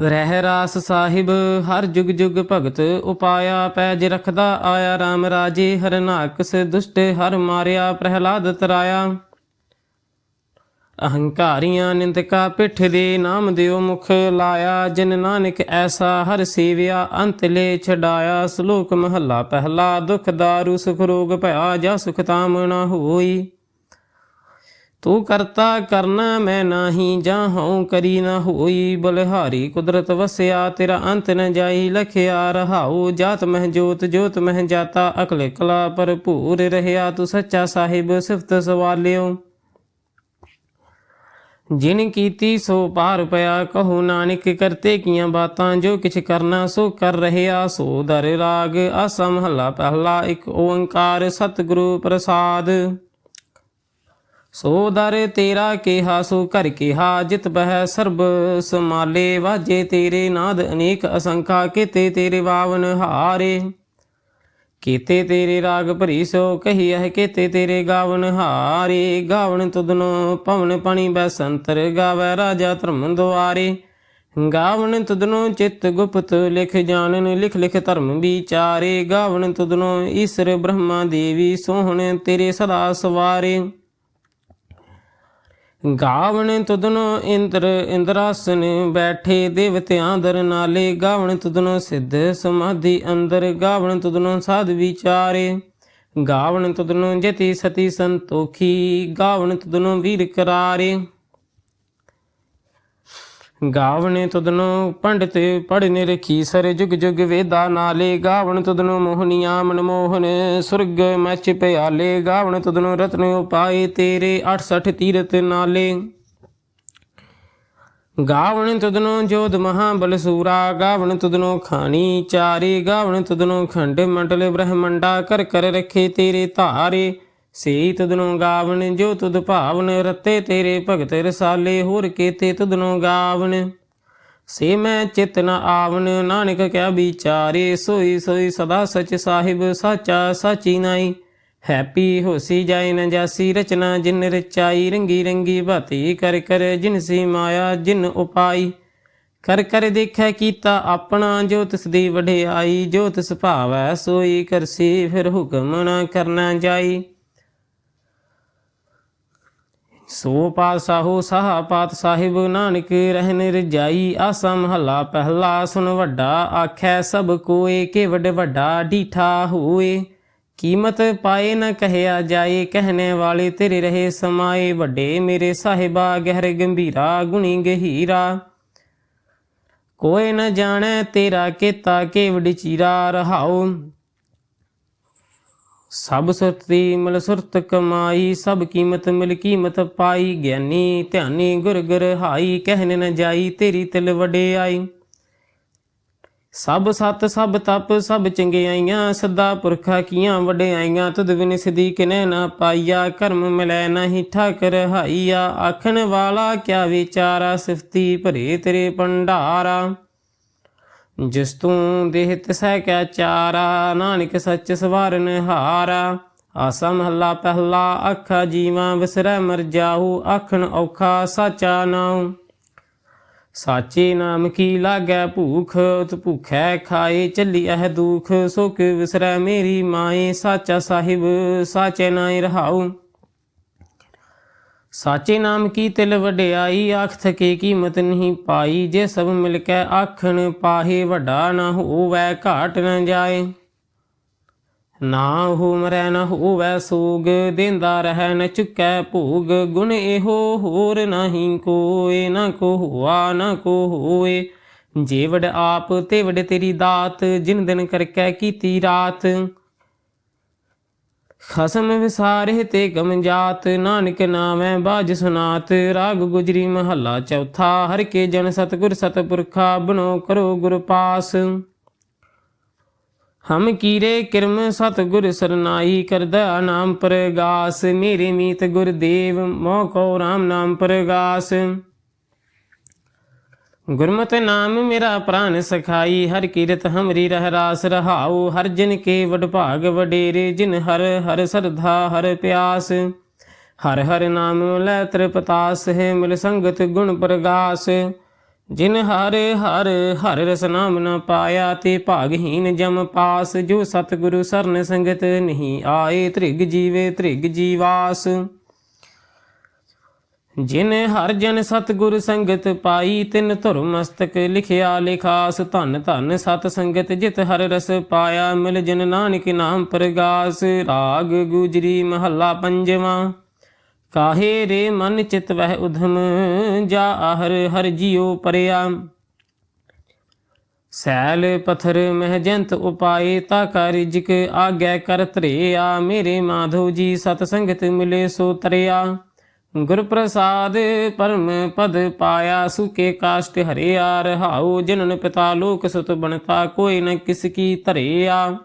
ਰਹਿ ਰਾਸ ਸਾਹਿਬ, ਹਰ ਜੁਗ ਜੁਗ ਭਗਤ ਉਪਾਇਆ, ਪੈਜ ਰਖਦਾ ਆਇਆ RAM ਰਾਜੇ, ਹਰ ਹਰਨਾਕਸ ਦੁਸ਼ਟ, ਹਰ ਮਾਰਿਆ ਪ੍ਰਹਿਲਾਦ ਤਰਾਇਆ। ਅਹੰਕਾਰੀਆਂ ਨਿੰਦਕਾ ਪਿੱਠ ਦੇ ਨਾਮ ਦਿਓ ਮੁਖ ਲਾਇਆ, ਜਿਨ ਨਾਨਕ ਐਸਾ ਹਰ ਸੇਵਿਆ, ਅੰਤ ਲੈ ਛਡਾਇਆ। ਸ਼ਲੋਕ ਮਹੱਲਾ ਪਹਿਲਾ, ਦੁਖ ਦਾਰੂ ਸੁਖ ਰੋਗ ਭਇਆ, ਜਾ ਸੁਖ ਤਾਮ ਨਾ ਹੋਈ। ਤੂੰ ਕਰਤਾ ਕਰਨਾ ਮੈਂ ਨਾਹੀ ਜਾਂ ਕਰੀ ਨਾ ਹੋਈ ਬਲਹਾਰੀ। ਕੁਦਰਤ ਵਸਿਆ ਤੇਰਾ ਅੰਤ ਨ ਜਾਈ, ਲਖਿਆ ਰਹਾਉ। ਜਾਤ ਮਹਿ ਜੋਤ ਜੋਤ ਮਹਿ ਜਾਤਾ, ਅਕਲ ਕਲਾ ਭਰਪੂਰ ਰਹਿਆ। ਤੂੰ ਸੱਚਾ ਸਾਹਿਬ, ਸਿਫਤ ਸਵਾਲਿਓ। ਜਿਨ ਕੀਤੀ ਸੋ ਪਾਰ ਪਿਆ, ਕਹੋ ਨਾਨਕ ਕਰਤੇ ਕੀਆਂ ਬਾਤਾਂ। ਜੋ ਕਿਛ ਕਰਨਾ ਸੋ ਕਰ ਰਹਿਆ, ਸੋ ਦਰ ਰਾਗ। ਅਸਮ ਮਹੱਲਾ ਪਹਿਲਾ, ਇੱਕ ਓੰਕਾਰ। ਸਤਿਗੁਰੂ ਪ੍ਰਸਾਦ। ਸੋ ਦਰ ਤੇਰਾ ਕਿਹਾ, ਸੋ ਕਰ ਕਿਹਾ, ਜਿਤ ਬਹਿ ਸਰਬ ਸਮਾਲੇ ਵਾਜੇ ਤੇਰੇ ਨਾਦ ਅਨੇਕ ਅਸੰਖਾ, ਕੀਤੇ ਤੇਰੇ ਵਾਵਨ ਹਾਰੇ। ਕੀਤੇ ਤੇਰੇ ਰਾਗ ਭਰੀ ਸੋ ਕਹੀਐ ਕੀਤੇ ਤੇਰੇ ਗਾਵਨ ਹਾਰੇ। ਗਾਵਨ ਤੁਧਨੋ ਪਵਨ ਪਣੀ ਬੈਸੰਤਰ ਗਾਵੈ ਰਾਜਾ ਧਰਮ ਦੁਆਰੇ। ਗਾਵਨ ਤੁਧਨੋ ਚਿਤ ਗੁਪਤ ਲਿਖ ਜਾਣਨ, ਲਿਖ ਲਿਖ ਧਰਮ ਵਿਚਾਰੇ। ਗਾਵਨ ਤੁਧਨੋ ਈਸ਼ਰ ਬ੍ਰਹਮਾ ਦੇਵੀ ਸੋਹਣ, ਤੇਰੇ ਸਦਾ ਸਵਾਰੇ। ਗਾਵਣ ਤੁਧਨੋ ਇੰਦਰ ਇੰਦਰਾਸਨ ਬੈਠੇ ਦੇਵਤਿਆਂ ਦਰ ਨਾਲੇ ਗਾਵਣ ਤੁਧਨੋ ਸਿੱਧ ਸਮਾਧੀ ਅੰਦਰ ਗਾਵਣ ਤੁਧਨੋ ਸਾਧ ਵਿਚਾਰੇ। ਗਾਵਣ ਤੁਧਨੋ ਜਤੀ ਸਤੀ ਸੰਤੋਖੀ, ਗਾਵਣ ਤੁਧਨੋ ਵੀਰ ਕਰਾਰੇ। ਗਾਵਣ ਤੁਧਨੋ ਪੰਡਿਤ ਪੜਨੇ ਰਖੀ ਸਰ ਜੁਗ ਜੁਗ ਵੇਦਾ ਨਾਲੇ ਗਾਵਣ ਤੁਧਨੋ ਮੋਹਨੀਆਂ ਮਨਮੋਹਨ ਸੁਰਗ ਮਚ ਪਿਆਲੇ ਗਾਵਣ ਤੁਧਨੋ ਰਤਨ ਉਪਾਏ ਤੇਰੇ 68 ਤੀਰਤ ਨਾਲੇ। ਗਾਵਣ ਤੁਧਨੋ ਜੋਧ ਮਹਾ ਬਲ ਸੂਰਾ, ਗਾਵਣ ਤੁਦਨੋ ਖਾਣੀ ਚਾਰੇ, ਗਾਵਣ ਤੁਧਨੋ ਖੰਡ ਮੰਡਲ ਬ੍ਰਹਮੰਡਾ ਕਰ ਕਰ ਰਖੇ ਤੇਰੇ ਧਾਰੇ। ਸੇ ਤੁਧਨੋ ਗਾਵਣ, ਜੋ ਤੁਧ ਭਾਵਨ ਰਤੇ ਤੇਰੇ ਭਗਤ ਰਸਾਲੇ, ਹੋਰ ਕੀਤੇ ਤੁਧਨੋ ਗਾਵਣ। ਸੇ ਮੈਂ ਚਿਤ ਨ ਆਵਣ, ਨਾਨਕ ਕਿਆ ਵਿਚਾਰੇ, ਸੋਈ ਸੋਈ ਸਦਾ ਸਚ ਸਾਹਿਬ, ਸਾਚਾ ਸਾਚੀ ਨਾਈ। ਹੈਪੀ ਹੋਸੀ ਜਾਏ ਨ ਜਾਸੀ, ਰਚਨਾ ਜਿਨ ਰਚਾਈ, ਰੰਗੀ ਰੰਗੀ ਬਾਤੀ ਕਰ ਕਰ ਜਿਨ ਸੀ ਮਾਇਆ, ਜਿਨ ਉਪਾਈ। ਕਰ ਕਰ ਦੇਖੈ ਕੀਤਾ ਆਪਣਾ, ਜੋ ਤਿਸ ਦੀ ਵਡਿਆਈ, ਜੋ ਤਿਸ ਭਾਵੈ ਸੋਈ ਕਰਸੀ, ਫਿਰ ਹੁਕਮ ਨਾ ਕਰਨਾ ਜਾਈ। ਸੋ ਪਾਤਸ਼ਾਹੋ ਸਾਹਾ ਪਾਤ ਸਾਹਿਬ ਨਾਨਕ ਰਹਿਨ ਰਜਾਈ ਆਸਾ ਮਹੱਲਾ ਪਹਿਲਾ ਸੁਨ ਵੱਡਾ ਆਖੈ ਸਭ ਕੋਏ ਕੇਵਡ ਵੱਡਾ ਡੀਠਾ ਹੋਏ। ਕੀਮਤ ਪਾਏ ਨ ਕਹਿਆ ਜਾਏ, ਕਹਿਣੇ ਵਾਲੇ ਤੇਰੇ ਰਹੇ ਸਮਾਏ, ਵੱਡੇ ਮੇਰੇ ਸਾਹਿਬਾ ਗਹਿਰ ਗੰਭੀਰਾ, ਗੁਣੀ ਗਹੀਰਾ। ਕੋਈ ਨ ਜਾਣੈ ਤੇਰਾ ਕੀਤਾ ਕੇਵਡ ਚੀਰਾ ਰਹਾਉ। ਸਭ ਸੁਰਤ ਦੀ ਮਿਲ ਸੁਰਤ ਕਮਾਈ, ਸਭ ਕੀਮਤ ਮਿਲ ਕੀਮਤ ਪਾਈ। ਗਿਆਨੀ ਧਿਆਨੀ ਗੁਰ ਗੁਰ ਹਾਈ ਕਹਿਨ ਨ ਜਾਈ ਤੇਰੀ ਤਿਲ ਵਡਿਆਈ ਸਭ ਸਤ, ਸਭ ਤਪ, ਸਭ ਚੰਗਿਆਈਆਂ, ਸਦਾ ਪੁਰਖਾ ਕੀਆਂ ਵਡਿਆਈਆਂ, ਤੁਧ ਬਿਨ ਸਿਦੀ ਕਿਨੈ ਨਾ ਪਾਈਆ, ਕਰਮ ਮਿਲੈ ਨਹੀਂ ਠਾਕਰ ਹਾਈਆ। ਆਖਣ ਵਾਲਾ ਕਿਆ ਵਿਚਾਰਾ, ਸਿਫਤੀ ਭਰੇ ਤੇਰੇ ਭੰਡਾਰਾ। ਜਿਸ ਤੂੰ ਦੇਹ ਤਿਸੈ ਕੈ ਚਾਰਾ, ਨਾਨਕ ਸੱਚ ਸਵਾਰਨ ਹਾਰਾ। ਆਸਾ ਮਹੱਲਾ ਪਹਿਲਾ ਅੱਖਾ ਜੀਵਾਂ ਵਿਸਰੈ ਮਰ ਜਾਹੂ ਆਖਣ ਔਖਾ ਸਾਚਾ ਨਾਉ। ਸਾਚੇ ਨਾਮ ਕੀ ਲਾਗੈ ਭੂਖ, ਉਤ ਭੂਖੈ ਖਾਏ ਚੱਲੀ ਇਹ ਦੁਖ। ਸੁਖ ਵਿਸਰੈ ਮੇਰੀ ਮਾਏ, ਸਾਚਾ ਸਾਹਿਬ, ਸਾਚੇ ਨਾਇ ਰਹਾਉ। ਸਾਚੇ ਨਾਮ ਕੀ ਤਿਲ ਵਡਿਆਈ? ਆਖ ਥਕੇ ਕੀਮਤ ਨਹੀਂ ਪਾਈ। ਜੇ ਸਭ ਮਿਲ ਕੇ ਆਖਣ, ਪਾਹੇ ਵੱਡਾ ਨਾ ਹੋਵੈ, ਘਾਟ ਨਾ ਜਾਏ। ਨਾ ਹੋ ਮਰੈ, ਨਾ ਹੋਵੈ ਸੋਗ, ਦਿੰਦਾ ਰਹਿ ਨ ਚੁਕੈ ਭੋਗ। ਗੁਣ ਇਹੋ ਹੋਰ ਨਹੀਂ ਕੋਏ, ਨਾ ਕੋ ਹੋਆ, ਨਾ ਕੋ ਹੋਏ। ਜੇ ਆਪ ਤੇ ਤੇਰੀ ਦਾਤ, ਜਿਨ ਦਿਨ ਕਰਕੇ ਕੀਤੀ ਰਾਤ। ਖਸਮ ਵਿਸਾਰੇ ਤੇ ਗਮ ਜਾਤ ਨਾਨਕ ਨਾਮੈ ਬਾਜ ਸੁਨਾਤ। ਰਾਗ ਗੁਜਰੀ ਮਹੱਲਾ ਚੌਥਾ, ਹਰ ਕੇ ਜਨ ਸਤਗੁਰ ਸਤਪੁਰਖਾ ਬਨੋ ਕਰੋ ਗੁਰ ਪਾਸ। ਹਮ ਕੀਰੇ ਕਿਰਮ ਸਤਗੁਰ ਸਰਨਾਈ, ਕਰਦਾ ਨਾਮ ਪ੍ਰਗਾਸ। ਮੇਰੇ ਮੀਤ ਗੁਰਦੇਵ, ਮੋਹ ਕੋ ਰਾਮ ਨਾਮ ਪ੍ਰਗਾਸ। ਗੁਰਮਤਿ ਨਾਮ ਮੇਰਾ ਪ੍ਰਾਨ ਸਖਾਈ, ਹਰ ਕੀਰਤ ਹਮਰੀ ਰਹਿ ਰਾਸ ਰਹਾਉ, ਹਰ ਜਿਨ ਕੇ ਵਡ ਭਾਗ ਵਡੇਰੇ, ਜਿਨ ਹਰ ਹਰ ਸਰਧਾ, ਹਰ ਪਿਆਸ। ਹਰ ਹਰ ਨਾਮ ਲੈ ਤ੍ਰਿਪਤਾਸ ਹੈ, ਮਿਲ ਸੰਗਤ ਗੁਣ ਪ੍ਰਗਾਸ। ਜਿਨ ਹਰ ਹਰ ਹਰ ਰਸ ਨਾਮ ਨ ਪਾਇਆ, ਤੇ ਭਾਗਹੀਨ ਜਮ ਪਾਸ। ਜੋ ਸਤਿਗੁਰੂ ਸਰਨ ਸੰਗਤ ਨਹੀਂ ਆਏ, ਤ੍ਰਿਗ ਜੀਵੇ ਤ੍ਰਿਗ ਜੀਵਾਸ। ਜਿਨ ਹਰ ਜਨ ਸਤਿਗੁਰ ਸੰਗਤ ਪਾਈ, ਤਿਨ ਧੁਰ ਮਸਤਕ ਲਿਖਿਆ, ਲਿਖਾਸ ਧਨ ਧਨ ਸਤ ਸੰਗਤ ਜਿਤ ਹਰ ਰਸ ਪਾਇਆ, ਮਿਲ ਜਨ ਨਾਨਕ ਨਾਮ ਪ੍ਰਗਾਸ, ਰਾਗ ਗੁਜਰੀ ਮਹੱਲਾ ਪੰਜਵਾਂ। ਕਾਹੇ ਰੇ ਮਨ ਚਿਤ ਵਹਿ ਉਧਮ, ਜਾ ਆਹਰ ਹਰ ਜਿਉ ਪਰਿਆ। ਸੈਲ ਪਥਰ ਮਹਿ ਜੰਤ ਉਪਾਏ, ਤਾ ਕਰ ਰਿਜਕ ਆਗੈ ਕਰ ਧਰਿਆ, ਮੇਰੇ ਮਾਧੋ ਜੀ ਸਤ ਸੰਗਤ ਮਿਲੇ ਸੋ ਤਰਿਆ। ਗੁਰ ਪ੍ਰਸਾਦ ਪਰਮ ਪਦ ਪਾਇਆ, ਸੁਕੇ ਕਾਸ਼ਟ ਹਰਿਆ, ਰਹਾਉ ਜਨਨ ਪਿਤਾ ਲੋਕ ਸੁਤ ਬਣਤਾ, ਕੋਈ ਨ ਕਿਸ ਕੀ ਧਰਿਆ।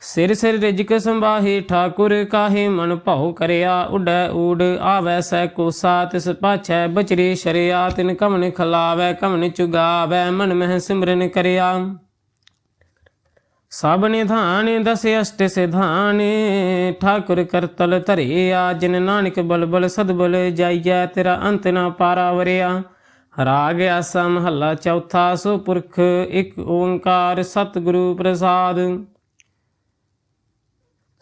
ਸਿਰ ਸਿਰ ਰਿਜਕ ਸੰਭਾਹੇ, ਠਾਕੁਰ ਕਾਹੇ ਮਨ ਭਾਉ ਕਰਿਆ। ਉਡੈ ਊੜ ਆਵੈ ਸੈ ਕੋਸਾ, ਤਿਸ ਪਾਛੈ ਬਚਰੇ ਸ਼ਰਿਆ। ਤਿਨ ਕਮਨ ਖਲਾਵੈ ਕਮਨ ਚੁਗਾਵੈ, ਮਨ ਮਹਿ ਸਿਮਰਨ ਕਰਿਆ। ਸਭ ਨਿਧਾਨ ਦਸ ਅਸ਼ਟ ਸਿਧਾਨ। ਠਾਕੁਰ ਕਰਤਲ ਧਰਿਆ, ਜਿਨ ਨਾਨਕ ਬਲਬਲ ਸਦਬਲ ਜਾਈਆ ਤੇਰਾ ਅੰਤ ਨਾ ਪਾਰਾ ਵਰਿਆ। ਰਾਗ ਆਸਾ ਮਹੱਲਾ ਚੌਥਾ, ਸੋ ਪੁਰਖ ਇੱਕ ਓੰਕਾਰ ਸਤਿਗੁਰੂ ਪ੍ਰਸਾਦ।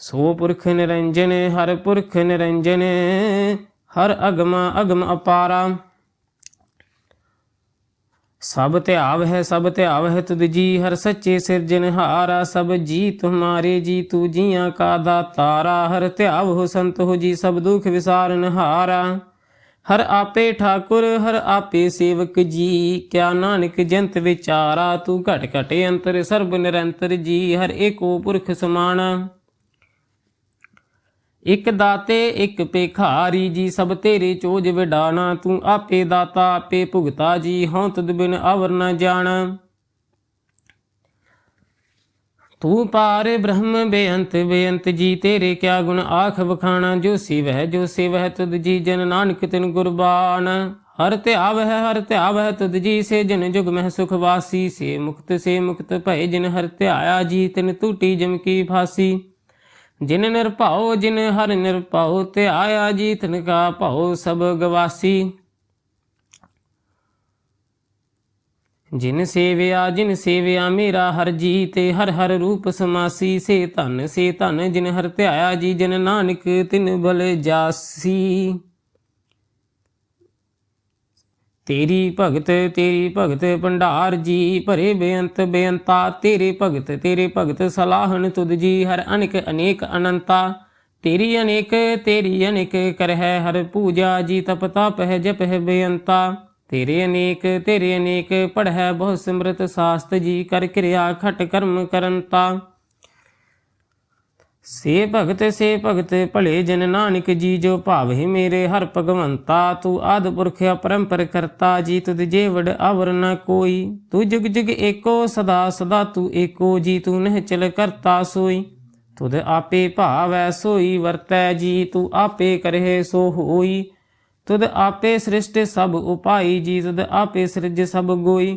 ਸੋ ਪੁਰਖ ਨਿਰੰਜਨ, ਹਰ ਪੁਰਖ ਨਿਰੰਜਨ, ਹਰ ਅਗਮ ਅਗਮ ਅਪਾਰਾ। ਸਭ ਧਿਆਵ ਹੈ ਸਭ ਧਿਆਵ ਹੈ ਤੁਧ ਜੀ, ਹਰ ਸੱਚੇ ਸਿਰਜਨਹਾਰਾ ਸਭ ਜੀ ਤੁਮਾਰੇ ਜੀ, ਤੂ ਜੀਆਂ ਕਾ ਦਾਤਾਰਾ ਹਰ ਧਿਆਵ ਹੋ ਸੰਤ ਹੋ ਜੀ, ਸਭ ਦੁਖ ਵਿਸਾਰਨ ਹਾਰਾ। ਹਰ ਆਪੇ ਠਾਕੁਰ, ਹਰ ਆਪੇ ਸੇਵਕ ਜੀ, ਕਿਆ ਨਾਨਕ ਜੰਤ ਵਿਚਾਰਾ, ਤੂੰ ਘਟ ਘਟੇ ਅੰਤਰ, ਸਰਬ ਨਿਰੰਤਰ ਜੀ, ਹਰ ਏਕੋ ਪੁਰਖ ਸਮਾਣਾ। ਇਕ ਦਾਤੇ, ਇਕ ਭੇਖਾਰੀ ਜੀ, ਸਭ ਤੇਰੇ ਚੋਜ ਵਿਡਾਣਾ, ਤੂੰ ਆਪੇ ਦਾਤਾ, ਆਪੇ ਭੁਗਤਾ ਜੀ, ਹਉ ਤੁਧ ਬਿਨ ਅਵਰ ਨ ਜਾਣਾ। ਤੂੰ ਪਾਰ ਬ੍ਰਹਮ ਬੇਅੰਤ ਬੇਅੰਤ ਜੀ, ਤੇਰੇ ਕਿਆ ਗੁਣ ਆਖ ਵਖਾਣਾ, ਜੋ ਸਿਵਹਿ ਜੋ ਸਿਵਹਿ ਤੁਧ ਜੀ, ਜਨ ਨਾਨਕ ਤਿਨ ਗੁਰਬਾਨ ਹਰ ਧਿਆਵ ਹੈ ਹਰ ਧਿਆਵ ਹੈ ਤੁਧ ਜੀ, ਸੇ ਜਨ ਜੁਗ ਮਹਿ ਸੁਖ ਵਾਸੀ, ਸੇ ਮੁਕਤ ਸੇ ਮੁਕਤ ਭਏ ਜਿਨ ਹਰ ਧਿਆਇਆ ਜੀ, ਤਿਨ ਟੂਟੀ ਜਮ ਕੀ ਫਾਸੀ। ਜਿਨ ਨਿਰਭਉ ਜਿਨ ਹਰ ਨਿਰਭਉ ਤੇ ਆਇਆ ਜੀ ਤਿਨ ਕਾ ਭਉ ਸਭ ਗਵਾਸੀ। ਜਿਨ ਸੇਵਿਆ ਜਿਨ ਸੇਵਿਆ, ਮੇਰਾ ਹਰ ਜੀ, ਤੇ ਹਰ ਹਰ ਰੂਪ ਸਮਾਸੀ। ਸੇ ਧਨ ਸੇ ਧਨ, ਜਿਨ ਹਰ ਧਿਆਇਆ ਜੀ, ਜਿਨ ਨਾਨਕ ਤਿਨ ਬਲ ਜਾਸੀ। ਤੇਰੀ ਭਗਤ ਤੇਰੀ ਭਗਤ ਭੰਡਾਰ ਜੀ, ਭਰੇ ਬੇਅੰਤ ਬੇਅੰਤਾ, ਤੇਰੇ ਭਗਤ ਤੇਰੇ ਭਗਤ ਸਲਾਹਨ ਤੁਧ ਜੀ, ਹਰ ਅਨੇਕ ਅਨੇਕ ਅਨੰਤਾ। ਤੇਰੀ ਅਨੇਕ ਤੇਰੀ ਅਨੇਕ ਕਰਹਿ, ਹਰ ਪੂਜਾ ਜੀ ਤਪ ਤਪ ਹੈ, ਜਪ ਹੈ ਬੇਅੰਤਾ। ਤੇਰੇ ਅਨੇਕ ਤੇਰੇ ਅਨੇਕ, ਪੜ੍ਹੈ ਬਹੁ ਸਿਮਰਤ ਸਾਸਤ ਜੀ, ਕਰ ਕਿਰਿਆ ਖਟ ਕਰਮ ਕਰਨਤਾ ਸੇ ਭਗਤ ਸੇ ਭਗਤ, ਭਲੇ ਜਨ ਨਾਨਕ ਜੀ, ਜੋ ਭਾਵੇ ਮੇਰੇ ਹਰ ਭਗਵੰਤਾ, ਤੂੰ ਆਦ ਪੁਰਖ ਅਪਰੰਪਰ ਕਰਤਾ ਜੀ ਤੁਧ ਜੇਵੜ ਵਡ ਅਵਰ ਨ ਕੋਈ। ਤੂੰ ਜੁਗ ਜੁਗ ਏਕੋ ਸਦਾ ਸਦਾ ਤੂੰ ਏਕੋ, ਜੀ ਤੂੰ ਨਹਿ ਚਲ ਕਰਤਾ ਸੋਈ। ਤੁਧ ਆਪੇ ਭਾਵੈ ਸੋਈ, ਵਰਤੈ ਜੀ ਤੂੰ ਆਪੇ ਕਰਹਿ ਸੋ ਹੋਈ। ਤੁਧ ਆਪੇ ਸ੍ਰਿਸ਼ਟ ਸਭ ਉਪਾਈ, ਜੀ ਤੁਧ ਆਪੇ ਸਿਰਜ ਸਭ ਗੋਈ।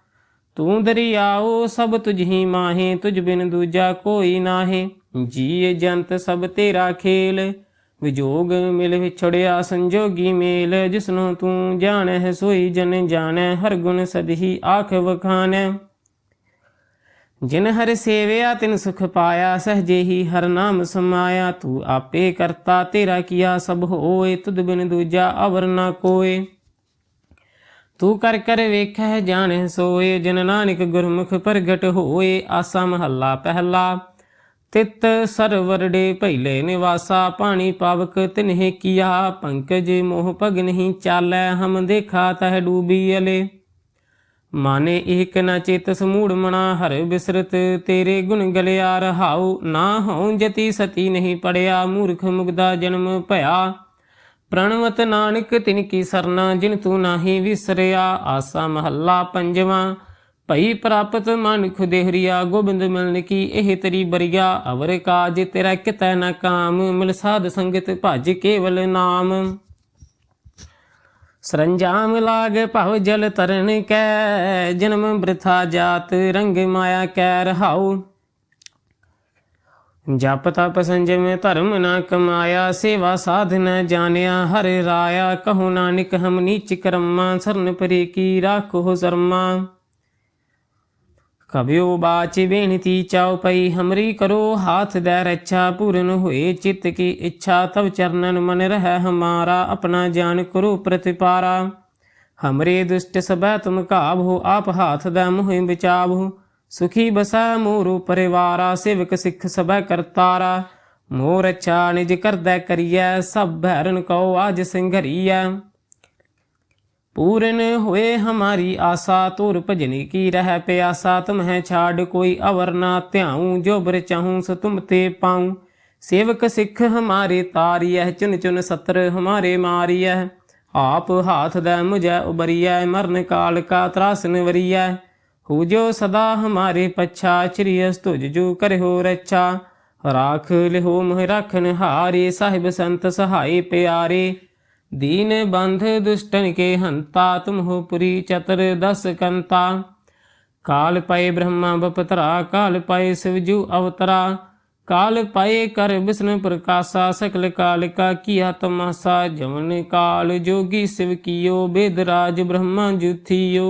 ਤੂੰ ਦਰਿਆਓ, ਸਭ ਤੁਝੀ ਮਾਹੇ, ਤੁਝ ਬਿਨ ਦੂਜਾ ਕੋਈ ਨਾਹੇ। ਜੀਏ ਜੰਤ, ਸਭ ਤੇਰਾ ਖੇਲ। ਵਿਜੋਗ ਮਿਲ ਵਿਛੜਿਆ ਸੰਜੋਗੀ ਮੇਲ। ਜਿਸਨੂੰ ਤੂੰ ਜਾਣੈ ਸੋਈ ਜਨ ਜਾਣੈ ਹਰ ਗੁਣ ਸਦਹੀ ਆਖ ਵਖਾਨੈ ਜਿਨ ਹਰ ਸੇਵਿਆ, ਤਿਨ ਸੁਖ ਪਾਇਆ, ਸਹਜੇ ਹੀ ਹਰ ਨਾਮ ਸਮਾਇਆ। ਤੂੰ ਆਪੇ ਕਰਤਾ, ਤੇਰਾ ਕੀਆ ਸਭ ਹੋਏ, ਤੁਧ ਬਿਨ ਦੂਜਾ ਅਵਰ ਨਾ ਕੋਏ। ਤੂੰ ਕਰ ਕਰ ਵੇਖੈ ਜਾਣੈ ਸੋਏ, ਜਨ ਨਾਨਕ ਗੁਰਮੁਖ ਪ੍ਰਗਟ ਹੋਏ, ਆਸਾ ਮਹੱਲਾ ਪਹਿਲਾ। ਤਿਤ ਸਰਵਰਡੇ ਪਹਿਲੇ ਨਿਵਾਸਾ, ਪਾਣੀ ਪਾਵਕ ਤਿਨਹਿ ਕੀਆ। ਪੰਕਜ ਮੋਹ ਭਗ ਨਹੀਂ ਚਾਲੈ, ਹਮ ਦੇਖਾ ਤਹ ਡੂਬੀ ਅਲੇ। ਮਾਨੇ ਏਕ ਨ ਚੇਤ ਸਮੂੜ ਮਣਾ ਹਰ ਬਿਸਰਤ ਤੇਰੇ ਗੁਣ ਗਲਿਆ, ਰਹਾਉ ਨਾ ਹਉ ਜਤੀ ਸਤੀ ਨਹੀਂ ਪੜਿਆ, ਮੂਰਖ ਮੁਗਦਾ ਜਨਮ ਭਇਆ। ਪ੍ਰਣਵਤ ਨਾਨਕ ਤਿਨ ਕੀ ਸਰਨਾ, ਜਿਨ ਤੂੰ ਨਾਹੀ ਵਿਸਰਿਆ, ਆਸਾ ਮਹੱਲਾ ਪੰਜਵਾਂ। ਭਈ ਪ੍ਰਾਪਤ ਮਨ ਖੁਦੇਹਰੀਆ ਗੋਬਿੰਦ ਮਿਲਨ ਕੀ ਇਹ ਤੇਰੀ ਬਰੀਆ। ਅਵਰ ਕਾਜ ਤੇਰਾ ਕਿਤੈ ਨਾ ਕਾਮ, ਮਿਲ ਸਾਧ ਸੰਗਤ ਭਜ ਕੇਵਲ ਨਾਮ। ਸਰੰਜਾਮ ਲਾਗ ਭਵ ਜਲ ਤਰਨ ਕੈ, ਜਨਮ ਬ੍ਰਿਥਾ ਜਾਤ ਰੰਗ ਮਾਇਆ ਕੈ ਰਹਾਉ। ਜਪ ਤਪ ਸੰਜਮ ਧਰਮ ਨਾ ਕਮਾਇਆ, ਸੇਵਾ ਸਾਧ ਨ ਜਾਣਿਆ, ਹਰ ਰਾਇਆ ਕਹੋ ਨਾਨਕ, ਹਮ ਨੀਚ ਕਰਮਾ, ਸਰਨ ਪਰੇ ਕੀ ਰਾਖੋ ਸ਼ਰਮਾ। ਕਬਿਓ ਬਾਚ ਬੇਨਤੀ ਚਾਉ ਪਈ, ਹਮਰੀ ਕਰੋ ਹਾਥ ਦੇ ਰੱਛਾ, ਪੂਰਨ ਹੋਏ ਚਿੱਤ ਕੀ ਇੱਛਾ, ਤਵ ਚਰਨਨ ਮਨ ਰਹਿ ਹਮਾਰਾ, ਆਪਣਾ ਜਾਨ ਕਰੋ ਪ੍ਰਤਿਪਾਰਾ। ਹਮਰੇ ਦੁਸ਼ਟ ਸਭੈ ਤੁਮ ਹੋ ਆਪ ਹਾਥ ਦਾ ਮੋਹਿ ਬਚਾਵੋ। ਸੁਖੀ ਬਸਾ ਮੋਰੂ ਪਰਿਵਾਰਾ, ਸੇਵਕ ਸਿੱਖ ਸਭੈ ਕਰਤਾਰਾ। ਮੋਹ ਰਚਾ ਨਿਜ ਕਰਦਾ ਕਰੀਐ, ਸਭ ਭੈਰਨ ਕਉ ਆਜ ਸਿੰਘਰੀਐ। ਪੂਰਨ ਹੋਏ ਹਮਾਰੀ ਆਸਾ ਤੁਰ ਭਜਨੀ ਕੀ ਰਹਿ ਪਿਆਸਾ। ਤੁਮਹਿ ਛਾੜ ਕੋਈ ਅਵਰ ਨਾ ਧਿਆਉ, ਜੋ ਬਰ ਚਾਹੂੰ ਸ ਤੁਮ ਤੇ ਪਾਉ। ਸੇਵਕ ਸਿੱਖ ਹਮਾਰੇ ਤਾਰੀਐ, ਚੁਨ ਚੁਨ ਸਤਰ ਹਮਾਰੇ ਮਾਰੀਐ। ਆਪ ਹਾਥ ਦਾ ਮੁਝੈ ਉਬਰੀਐ, ਮਰਨ ਕਾਲ ਕਾ ਤਰਾਸਨ ਵਰੀਐ हो जो सदा हमारे पच्छा श्री तुझ जो कर हो रच्छा। राख लिहो मोह रखन हारे, साहिब संत सहाय प्यारे। दीन बंध दुष्टन के हंता, तुम हो पुरी चतर दस कंता। काल पाए ब्रह्मा बपतरा, काल पाए शिवजू अवतरा। काल पाए कर विष्णु प्रकाशा, सकल काल का किया तमाशा। जमन काल जोगी शिव कियो वेदराज ब्रह्मा जुथियो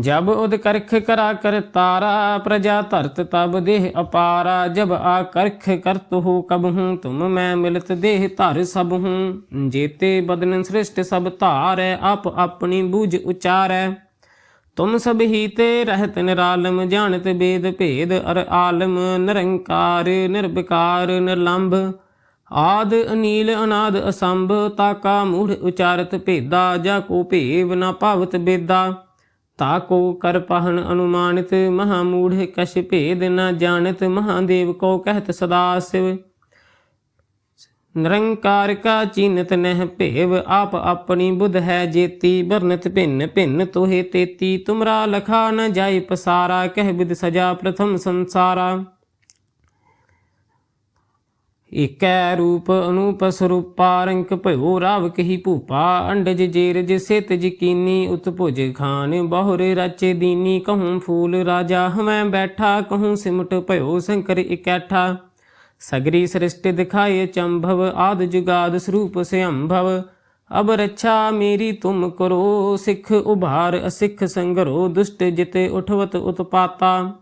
ਜਬ ਉਦ ਕਰਖ ਕਰਾ ਕਰ ਤਾਰਾ, ਪ੍ਰਜਾ ਧਰਤ ਤਬ ਦੇਹ ਅਪਾਰਾ, ਜਬ ਆ ਕਰਖ ਕਰਤ ਹੋ ਕਬ ਹੂੰ, ਤੁਮ ਮੈਂ ਮਿਲਤ ਦੇਹ ਧਰ ਸਭ ਹੂੰ। ਜੇਤੇ ਬਦਨ ਸ੍ਰਿਸ਼ਟ ਸਭ ਧਾਰੈ, ਆਪ ਆਪਣੀ ਬੂਝ ਉਚਾਰੈ। ਤੁਮ ਸਭ ਹੀ ਤੇ ਰਹਿਤ ਨਿਰਾਲਮ, ਜਾਣਤ ਬੇਦ ਭੇਦ ਅਰ ਆਲਮ, ਨਿਰੰਕਾਰ, ਨਿਰਵਿਕਾਰ, ਨਿਰਲੰਭ। ਆਦ ਅਨੀਲ ਅਨਾਦ ਅਸੰਭ ਤਾਕਾ ਮੂੜ ਉਚਾਰਤ ਭੇਦਾ, ਜਾ ਕੋ ਭੇਵ ਨਾ ਭਾਵਤ ਬੇਦਾ। ਤਾ ਕੋ ਕਰ ਪਹਨ ਅਨੁਮਾਨਿਤ ਮਹਾ ਮੂੜ ਕਛ ਭੇਦ ਨਾ ਜਾਣਤ, ਮਹਾਦੇਵ ਕੋ ਕਹਿਤ ਨਿਰੰਕਾਰ ਕਾ ਚੀਨਤ ਨਹਿ ਭੇਵ, ਆਪ ਆਪਣੀ ਬੁੱਧ ਹੈ ਜੇਤੀ ਵਰਨਤ ਭਿੰਨ ਭਿੰਨ ਤੋਹੇ ਤੇਤੀ। ਤੁਮਰਾ ਲਖਾ ਨ ਜਾਏ ਪਸਾਰਾ, ਕਹਿ ਬਿਦ ਸਜਾ ਪ੍ਰਥਮ ਸੰਸਾਰਾ। ਏਕੈ ਰੂਪ ਅਨੂਪ ਸਰੂਪਾ ਰੰਕ ਭਇਓ ਰਾਵ ਕਹੀ ਭੂਪਾ, ਅੰਡਜ ਜੇਰਜ ਸਿਤ ਜਕੀਨੀ ਉਤਭੁਜ ਖਾਨ ਬਹੁਰ ਰਾਚੇ ਦੀਨੀ, ਕਹੂੰ ਫੂਲ ਰਾਜਾ ਹਵੈ ਬੈਠਾ, ਕਹੂੰ ਸਿਮਟ ਭਇਓ ਸ਼ੰਕਰ ਇਕੈਠਾ। ਸਗਰੀ ਸ੍ਰਿਸ਼ਟਿ ਦਿਖਾਏ ਚੰਭਵ, ਆਦ ਜੁਗਾਦ ਸਰੂਪ ਸਿਅੰਭਵ। ਅਬ ਰੱਛਾ ਮੇਰੀ ਤੁਮ ਕਰੋ, ਸਿੱਖ ਉਭਾਰ, ਅਸਿੱਖ ਸੰਗਰੋ, ਦੁਸ਼ਟ ਜਿਤੇ ਉਠਵਤ ਉਤਪਾਤਾ।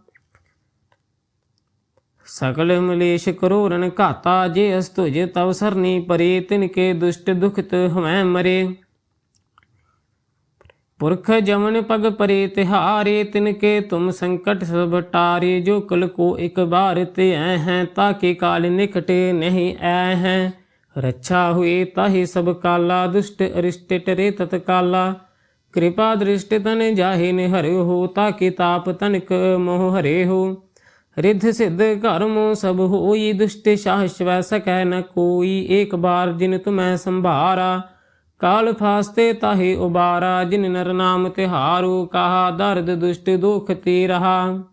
सकल मलेश करो रन घाता जे अस्तुज तव सरनी परे तिनके दुष्ट दुखित हमें मरे पुरख जमन पग परे तिहारे तिनके तुम संकट सब टारे जो कल को एक बार ते आए हैं ताके काल निकटे नहीं आए हैं रक्षा हुए ताहि सब काला दुष्ट अरिष्ट टरे तत्काला कृपा दृष्टि तन जाहे ने हरे हो ताके ताप तनक मोह हरे हो रिद्ध सिद्ध कर्मो सब होई दुष्ट शाश्व सकै न कोई एक बार जिन तुम्हें संभारा ਕਾਲ ਫਾਸਤੇ ਤਾਹੇ ਉਬਾਰਾ ਜਿਨ ਨਰ ਨਾਮ ਤਿਹਾਰੂ ਕਹਾ ਦਰਦ ਦੁਸ਼ਟ ਦੁਖ ਤੇ ਰਹਾ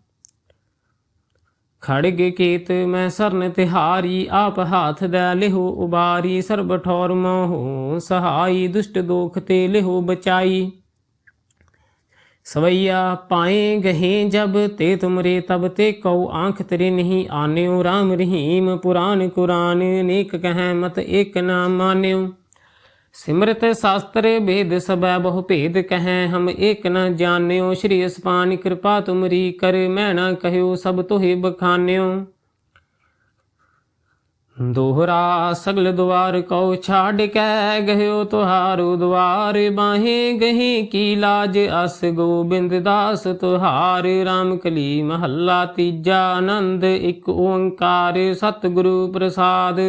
ਖੜਗ ਕੀਤ ਮੈਂ ਸਰਨ ਤਿਹਾਰੀ ਆਪ ਹਾਥ ਦੇ ਲਿਹੋ ਉਬਾਰੀ ਸਰਬ ਠੌਰ ਮੋਹ ਸਹਾਈ ਦੁਸ਼ਟ ਦੋਖ ਤੇ ਲਿਹੋ ਬਚਾਈ ਸਵਈਆ ਪਾਏ ਗਹੇ ਜਬ ਤੇ ਤੁਮਰੇ ਤਬ ਤੇ ਕਉ ਆਂਖ ਤੇਰੇ ਨਹੀਂ ਆਨਿਓ RAM ਰਹੀਮ ਪੁਰਾਨ ਕੁਰਾਨ ਨੇਕ ਕਹੈ ਮਤ ਇਕ ਨਾ ਮਾਨਿਓ। ਸਿਮਰਤ ਸ਼ਾਸਤਰ ਵੇਦ ਸਬੈ ਬਹੁ ਭੇਦ ਕਹੈ, ਹਮ ਏਕ ਨ ਜਾਣਿਓ। ਸ਼੍ਰੀ ਅਸਪਾਨ ਕਿਰਪਾ ਤੁਮਰੀ ਕਰ, ਮੈਂ ਨਾ ਕਹਿਓ ਸਭ ਤੋਹਿ ਬਖਾਨਿਓ। ਦੋਹਰਾ ਸਗਲ ਦੁਆਰ ਕਉ ਛਾੜ ਕੇ, ਗਹਿਓ ਤੁਹਾਰੂ ਦੁਆਰ ਬਾਹੇ ਗਹੀ ਕੀ ਲਾਜ, ਅਸ ਗੋਬਿੰਦ ਦਾਸ ਤੁਹਾਰ RAM ਕਲੀ ਮਹੱਲਾ ਤੀਜਾ, ਆਨੰਦ ਇੱਕ ਓੰਕਾਰ, ਸਤਿਗੁਰੂ ਪ੍ਰਸਾਦ।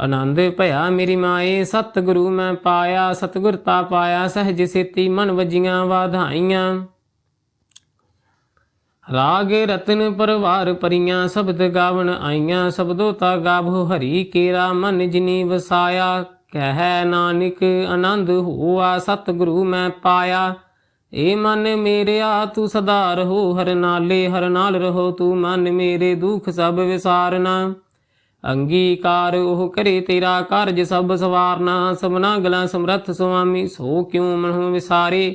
ਆਨੰਦ ਭਇਆ ਮੇਰੀ ਮਾਏ, ਸਤਿਗੁਰੂ ਮੈਂ ਪਾਇਆ, ਸਤਿਗੁਰ ਤਾ ਪਾਇਆ, ਸਹਿਜ ਸੇਤੀ ਮਨ ਵਜੀਆਂ ਵਾਧਾਈਆਂ। ਰਾਗ ਰਤਨ ਪਰਵਾਰ ਪਰੀਆਂ ਸ਼ਬਦ ਗਾਵਣ ਆਈਆਂ ਸ਼ਬਦੋ ਤਾ ਗਾਵੋ ਹਰੀ ਕੇਰਾ ਮਨ ਜਿਨੀ ਵਸਾਇਆ, ਕਹਿ ਨਾਨਕ ਆਨੰਦ ਹੋਆ ਸਤਿਗੁਰੂ ਮੈਂ ਪਾਇਆ। ਏ ਮਨ ਮੇਰਿਆ ਤੂੰ ਸਦਾ ਰਹੋ, ਹਰ ਨਾਲੇ ਹਰ ਨਾਲ ਰਹੋ, ਤੂੰ ਮਨ ਮੇਰੇ ਦੁਖ ਸਭ ਵਿਸਾਰਨਾ। ਅੰਗੀਕਾਰ ਉਹ ਕਰੇ ਤੇਰਾ ਕਾਰਜ ਸਭ ਸਵਾਰਨਾ, ਸਭਨਾ ਗਲਾ ਸਮਰੱਥ ਸੁਆਮੀ ਸੋ ਕਿਉ ਮਨਹੁ ਵਿਸਾਰੇ।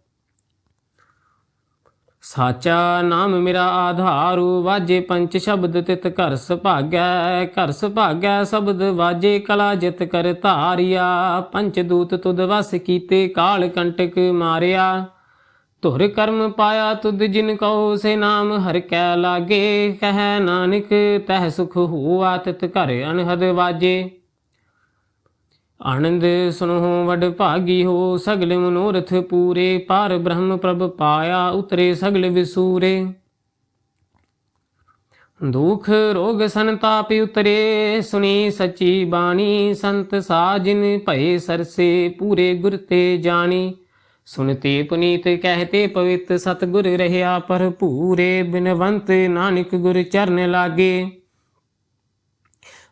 ਸਾਚਾ ਨਾਮ ਮੇਰਾ ਆਧਾਰੂ, ਵਾਜੇ ਪੰਚ ਸ਼ਬਦ ਤਿਤ ਘਰ ਸੁਭਾਗੈ ਘਰ ਸੁਭਾਗੈ ਸ਼ਬਦ ਵਾਜੇ ਕਲਾ ਜਿਤ ਕਰ ਧਾਰਿਆ। ਪੰਚ ਦੂਤ ਤੁਧ ਵਸ ਕੀਤੇ ਕਾਲ ਕੰਟਕ ਮਾਰਿਆ। ਧੁਰ ਕਰਮ ਪਾਇਆ ਤੁਧ ਜਿਨ ਕਉ ਸੇ ਨਾਮ ਹਰ ਕੈ ਲਾਗੇ। ਕਹਿ ਨਾਨਕ ਤਹਿ ਸੁਖ ਹੋਆ ਤਿਤ ਘਰ ਅਨਹਦ ਵਾਜੇ। ਆਨੰਦ ਸੁਨੋ ਵਡ ਭਾਗੀ ਹੋ, ਸਗਲ ਮਨੋਰਥ ਪੂਰੇ। ਪਾਰ ਬ੍ਰਹਮ ਪ੍ਰਭ ਪਾਇਆ, ਉਤਰੇ ਸਗਲ ਵਿਸੂਰੇ। ਦੁਖ ਰੋਗ ਸੰਤਾਪ ਉਤਰੇ, ਸੁਣੀ ਸਚੀ ਬਾਣੀ। ਸੰਤ ਸਾਜਿਨ ਭਏ ਸਰਸੇ, ਪੂਰੇ ਗੁਰ ਤੇ ਜਾਣੀ। ਸੁਨਤੇ ਪੁਨੀਤ ਕਹਤੇ ਪਵਿੱਤ, ਸਤਗੁਰ ਰਹਿਆ ਭਰਪੂਰੇ। ਬਿਨਵੰਤ ਨਾਨਕ ਗੁਰ ਚਰਨ ਲਾਗੇ।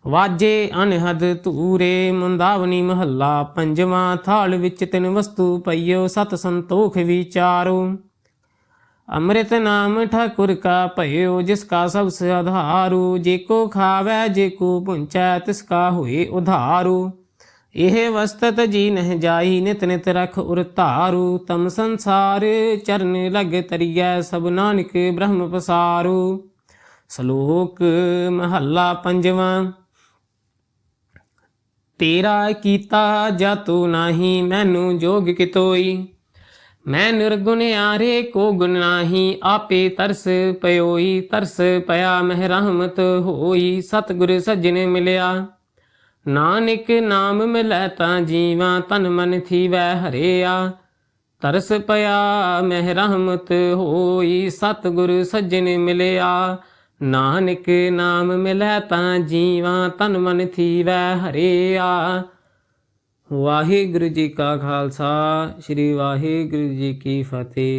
ਵਾਜੇ ਅਨਹਦ ਤੂਰੇ ਮੁੰਦਾਵਨੀ ਮਹੱਲਾ, ਪੰਜਵਾਂ ਥਾਲ ਵਿੱਚ ਤਿੰਨ ਵਸਤੂ ਪਈਓ, ਸਤ ਸੰਤੋਖ ਵਿਚਾਰੋ। ਅੰਮ੍ਰਿਤ ਨਾਮ ਠਾਕੁਰ ਕਾ ਭਇਓ, ਜਿਸ ਕਾ ਸਭ ਸੇ ਆਧਾਰੂ। ਜੇ ਕੋ ਖਾਵੈ, ਜੇ ਕੋ ਪੁੰਚੈ, ਤਿਸ ਕਾ ਹੋਏ ਉਧਾਰੂ। ਇਹ ਵਸਤਤ ਜੀ ਨਹਿ ਜਾਈ, ਨਿਤ ਨਿਤ ਰਖ ਉਰ ਧਾਰੂ। ਤਮ ਸੰਸਾਰ ਚਰਨ ਲਗ ਤਰੀਐ, ਸਭ ਨਾਨਕ ਬ੍ਰਹਮ ਪਸਾਰੂ। ਸ਼ਲੋਕ ਮਹੱਲਾ ਪੰਜਵਾਂ। ਤੇਰਾ ਕੀਤਾ ਜਾਤੂ ਨਾਹੀ, ਮੈਨੂੰ ਜੋਗ ਕਿਤੋਈ? ਮੈਂ ਨਿਰਗੁਣ ਆਰੇ ਕੋ ਗੁਣ ਨਾਹੀ, ਆਪੇ ਤਰਸ ਪਇਓਈ ਤਰਸ ਪਿਆ ਮਹਿ ਰਹਿਮਤ ਹੋਈ, ਸਤਿਗੁਰ ਸੱਜਣ ਮਿਲਿਆ। ਨਾਨਕ ਨਾਮ ਮਿਲੈ ਤਾਂ ਜੀਵਾਂ ਤਨ ਮਨ ਥੀਵੈ ਹਰਿਆ। ਤਰਸ ਪਿਆ ਮਹਿ ਰਹਿਮਤ ਹੋਈ, ਸਤਿਗੁਰ ਸੱਜਣ ਮਿਲਿਆ। ਨਾਨਕ ਨਾਮ ਮਿਲੈ ਤਾਂ ਜੀਵਾਂ ਤਨ ਮਨ ਥੀਵੈ ਹਰਿਆ ਵਾਹਿਗੁਰੂ ਜੀ ਕਾ ਖਾਲਸਾ, ਸ੍ਰੀ ਵਾਹਿਗੁਰੂ ਜੀ ਕੀ ਫਤਿਹ।